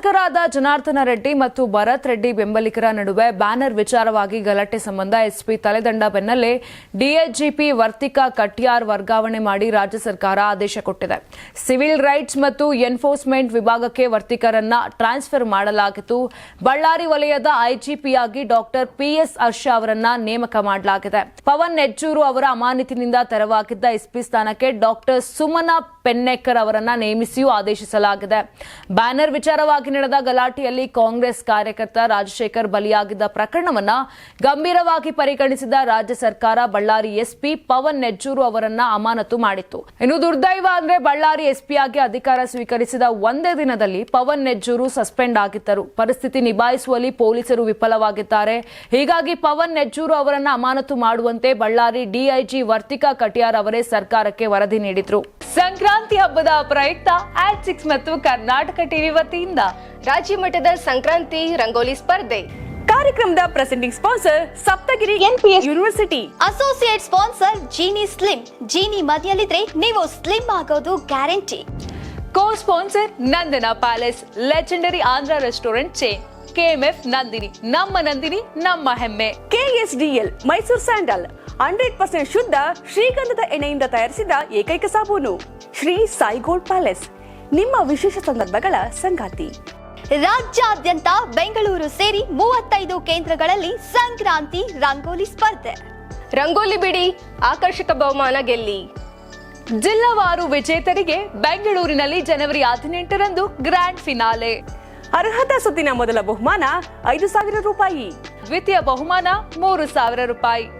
ಶಾಸಕರಾದ ಜನಾರ್ದನ ರೆಡ್ಡಿ ಮತ್ತು ಭರತ್ ರೆಡ್ಡಿ ಬೆಂಬಲಿಗರ ನಡುವೆ ಬ್ಯಾನರ್ ವಿಚಾರವಾಗಿ ಗಲಾಟೆ ಸಂಬಂಧ ಎಸ್ಪಿ ತಲೆದಂಡ ಬೆನ್ನಲ್ಲೇ ಡಿಎಜಿಪಿ ವರ್ತಿಕಾ ಕಟ್ಯಾರ್ ವರ್ಗಾವಣೆ ಮಾಡಿ ರಾಜ್ಯ ಸರ್ಕಾರ ಆದೇಶ ಕೊಟ್ಟಿದೆ. ಸಿವಿಲ್ ರೈಟ್ಸ್ ಮತ್ತು ಎನ್ಫೋರ್ಸ್ಮೆಂಟ್ ವಿಭಾಗಕ್ಕೆ ವರ್ತಿಕರನ್ನ ಟ್ರಾನ್ಸ್ಫರ್ ಮಾಡಲಾಗಿತ್ತು. ಬಳ್ಳಾರಿ ವಲಯದ ಐಜಿಪಿಯಾಗಿ ಡಾಕ್ಟರ್ ಪಿಎಸ್ ಹರ್ಷ ಅವರನ್ನ ನೇಮಕ ಮಾಡಲಾಗಿದೆ. ಪವನ್ ನೆಜ್ಜೂರು ಅವರ ಅಮಾನತಿನಿಂದ ತೆರವಾಗಿದ್ದ ಎಸ್ಪಿ ಸ್ಥಾನಕ್ಕೆ ಡಾಕ್ಟರ್ ಸುಮನಾ ಪೆನ್ನೇಕರ್ ಅವರನ್ನ ನೇಮಿಸಿಯೂ ಆದೇಶಿಸಲಾಗಿದೆ. ಬ್ಯಾನರ್ ವಿಚಾರವಾಗಿ ನಡೆದ ಗಲಾಟೆಯಲ್ಲಿ ಕಾಂಗ್ರೆಸ್ ಕಾರ್ಯಕರ್ತ ರಾಜಶೇಖರ್ ಬಲಿಯಾಗಿದ್ದ ಪ್ರಕರಣವನ್ನ ಗಂಭೀರವಾಗಿ ಪರಿಗಣಿಸಿದ ರಾಜ್ಯ ಸರ್ಕಾರ ಬಳ್ಳಾರಿ ಎಸ್ಪಿ ಪವನ್ ನೆಜ್ಜೂರು ಅವರನ್ನ ಅಮಾನತು ಮಾಡಿತ್ತು. ಇನ್ನು ದುರ್ದೈವ ಅಂದ್ರೆ ಬಳ್ಳಾರಿ ಎಸ್ಪಿಯಾಗಿ ಅಧಿಕಾರ ಸ್ವೀಕರಿಸಿದ ಒಂದೇ ದಿನದಲ್ಲಿ ಪವನ್ ನೆಜ್ಜೂರು ಸಸ್ಪೆಂಡ್ ಆಗಿದ್ದರು. ಪರಿಸ್ಥಿತಿ ನಿಭಾಯಿಸುವಲ್ಲಿ ಪೊಲೀಸರು ವಿಫಲವಾಗಿದ್ದಾರೆ. ಹೀಗಾಗಿ ಪವನ್ ನೆಜ್ಜೂರು ಅವರನ್ನ ಅಮಾನತು ಮಾಡುವಂತೆ ಬಳ್ಳಾರಿ ಡಿಐಜಿ ವರ್ತಿಕಾ ಕಟಿಯಾರ್ ಅವರೇ ಸರ್ಕಾರಕ್ಕೆ ವರದಿ ನೀಡಿದ್ರು. ಸಂಕ್ರಾಂತಿ ಹಬ್ಬದ ಪ್ರಯುಕ್ತ ಆಟ್ ಸಿಕ್ಸ್ ಮತ್ತು ಕರ್ನಾಟಕ ಟಿವಿ ವತಿಯಿಂದ ರಾಜ್ಯ ಮಟ್ಟದ ಸಂಕ್ರಾಂತಿ ರಂಗೋಲಿ ಸ್ಪರ್ಧೆ. ಕಾರ್ಯಕ್ರಮದ presenting sponsor Saptagiri NPS university associate sponsor Jeeni slim Jeeni ಮದಿಯಲ್ಲಿದ್ರೆ ನೀವು ಸ್ಲಿಮ್ ಆಗೋದು guarantee co sponsor Nandana palace legendary Andhra restaurant chain KMF Nandini ನಮ್ಮ ನಂದಿನಿ ನಮ್ಮ ಹೆಮ್ಮೆ. KSDL Mysuru sandal hundred percent ಶುದ್ಧ ಶ್ರೀಗಂಧದ ಎಣ್ಣೆಯಿಂದ ತಯಾರಿಸಿದ ಏಕೈಕ ಸಾಬೂನು ಶ್ರೀ ಸಾಯಿಗೋಲ್ಡ್ ಪ್ಯಾಲೇಸ್. ನಿಮ್ಮ ವಿಶೇಷ ಸಂದರ್ಭಗಳ ಸಂಗಾತಿ. ರಾಜ್ಯಾದ್ಯಂತ ಬೆಂಗಳೂರು ಸೇರಿ ಮೂವತ್ತೈದು ಕೇಂದ್ರಗಳಲ್ಲಿ ಸಂಕ್ರಾಂತಿ ರಂಗೋಲಿ ಸ್ಪರ್ಧೆ. ರಂಗೋಲಿ ಬಿಡಿ ಆಕರ್ಷಕ ಬಹುಮಾನ ಗೆಲ್ಲಿ. ಜಿಲ್ಲಾವಾರು ವಿಜೇತರಿಗೆ ಬೆಂಗಳೂರಿನಲ್ಲಿ ಜನವರಿ ಹದಿನೆಂಟರಂದು ಗ್ರ್ಯಾಂಡ್ ಫಿನಾಲೆ. ಅರ್ಹತಾ ಸುತ್ತಿನ ಮೊದಲ ಬಹುಮಾನ ಐದು ಸಾವಿರ ರೂಪಾಯಿ. ದ್ವಿತೀಯ ಬಹುಮಾನ ಮೂರು ಸಾವಿರ ರೂಪಾಯಿ.